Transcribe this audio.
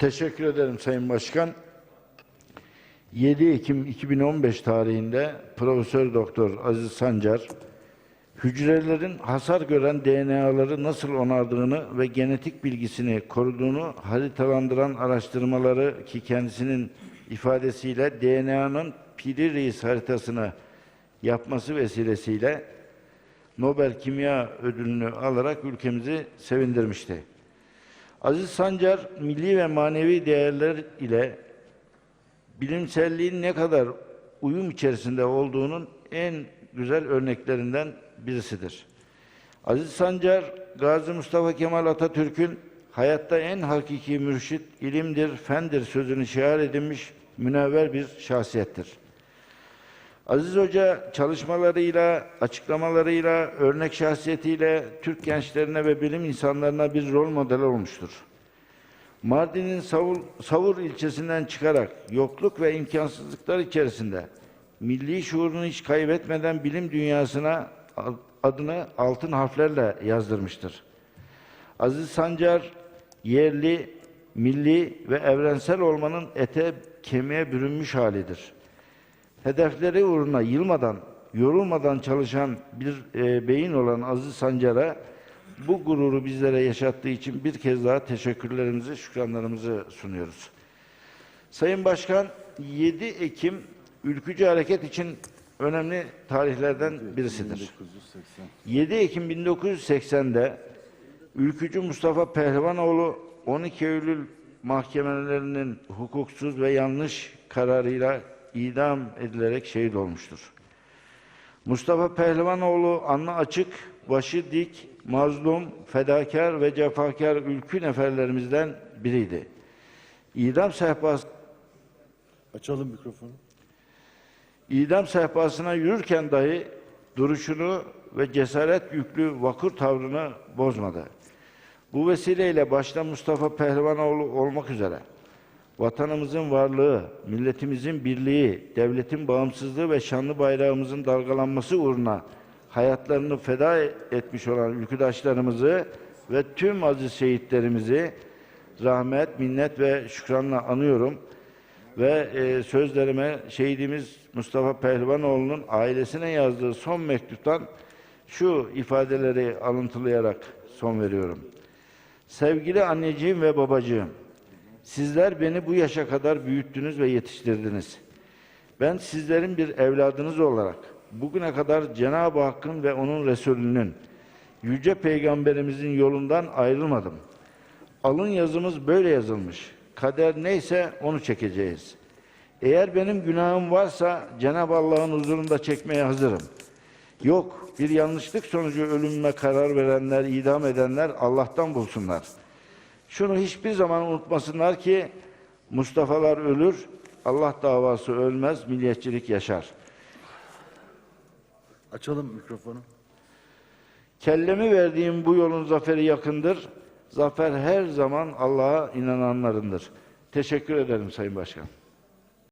Teşekkür ederim Sayın Başkan. 7 Ekim 2015 tarihinde Profesör Doktor Aziz Sancar, hücrelerin hasar gören DNA'ları nasıl onardığını ve genetik bilgisini koruduğunu haritalandıran araştırmaları ki kendisinin ifadesiyle DNA'nın Piri Reis haritasını yapması vesilesiyle Nobel Kimya Ödülünü alarak ülkemizi sevindirmişti. Aziz Sancar milli ve manevi değerler ile bilimselliğin ne kadar uyum içerisinde olduğunun en güzel örneklerinden birisidir. Aziz Sancar, Gazi Mustafa Kemal Atatürk'ün hayatta en hakiki mürşit, ilimdir, fendir sözünü şiar edinmiş münevver bir şahsiyettir. Aziz Hoca çalışmalarıyla, açıklamalarıyla, örnek şahsiyetiyle Türk gençlerine ve bilim insanlarına bir rol model olmuştur. Mardin'in Savur, Savur ilçesinden çıkarak yokluk ve imkansızlıklar içerisinde milli şuurunu hiç kaybetmeden bilim dünyasına adını altın harflerle yazdırmıştır. Aziz Sancar yerli, milli ve evrensel olmanın ete kemiğe bürünmüş halidir. Hedefleri uğruna yılmadan, yorulmadan çalışan bir e, beyin olan Aziz Sancar'a bu gururu bizlere yaşattığı için bir kez daha teşekkürlerimizi, şükranlarımızı sunuyoruz. Sayın Başkan, 7 Ekim ülkücü hareket için önemli tarihlerden birisidir. 7 Ekim 1980'de ülkücü Mustafa Pehlivanoğlu 12 Eylül mahkemelerinin hukuksuz ve yanlış kararıyla idam edilerek şehit olmuştur. Mustafa Pehlivanoğlu anlı açık, başı dik, mazlum, fedakar ve cefakar ülkü neferlerimizden biriydi. İdam sehpası Açalım mikrofonu. İdam sehpasına yürürken dahi duruşunu ve cesaret yüklü vakur tavrını bozmadı. Bu vesileyle başta Mustafa Pehlivanoğlu olmak üzere vatanımızın varlığı, milletimizin birliği, devletin bağımsızlığı ve şanlı bayrağımızın dalgalanması uğruna hayatlarını feda etmiş olan ülküdaşlarımızı ve tüm aziz şehitlerimizi rahmet, minnet ve şükranla anıyorum ve e, sözlerime şehidimiz Mustafa Pehlivanoğlu'nun ailesine yazdığı son mektuptan şu ifadeleri alıntılayarak son veriyorum. Sevgili anneciğim ve babacığım, sizler beni bu yaşa kadar büyüttünüz ve yetiştirdiniz. Ben sizlerin bir evladınız olarak bugüne kadar Cenab-ı Hakk'ın ve onun Resulünün, Yüce Peygamberimizin yolundan ayrılmadım. Alın yazımız böyle yazılmış. Kader neyse onu çekeceğiz. Eğer benim günahım varsa Cenab-ı Allah'ın huzurunda çekmeye hazırım. Yok, bir yanlışlık sonucu ölümüme karar verenler, idam edenler Allah'tan bulsunlar. Şunu hiçbir zaman unutmasınlar ki Mustafa'lar ölür, Allah davası ölmez, milliyetçilik yaşar. Açalım mikrofonu. Kellemi verdiğim bu yolun zaferi yakındır. Zafer her zaman Allah'a inananlarındır. Teşekkür ederim Sayın Başkan.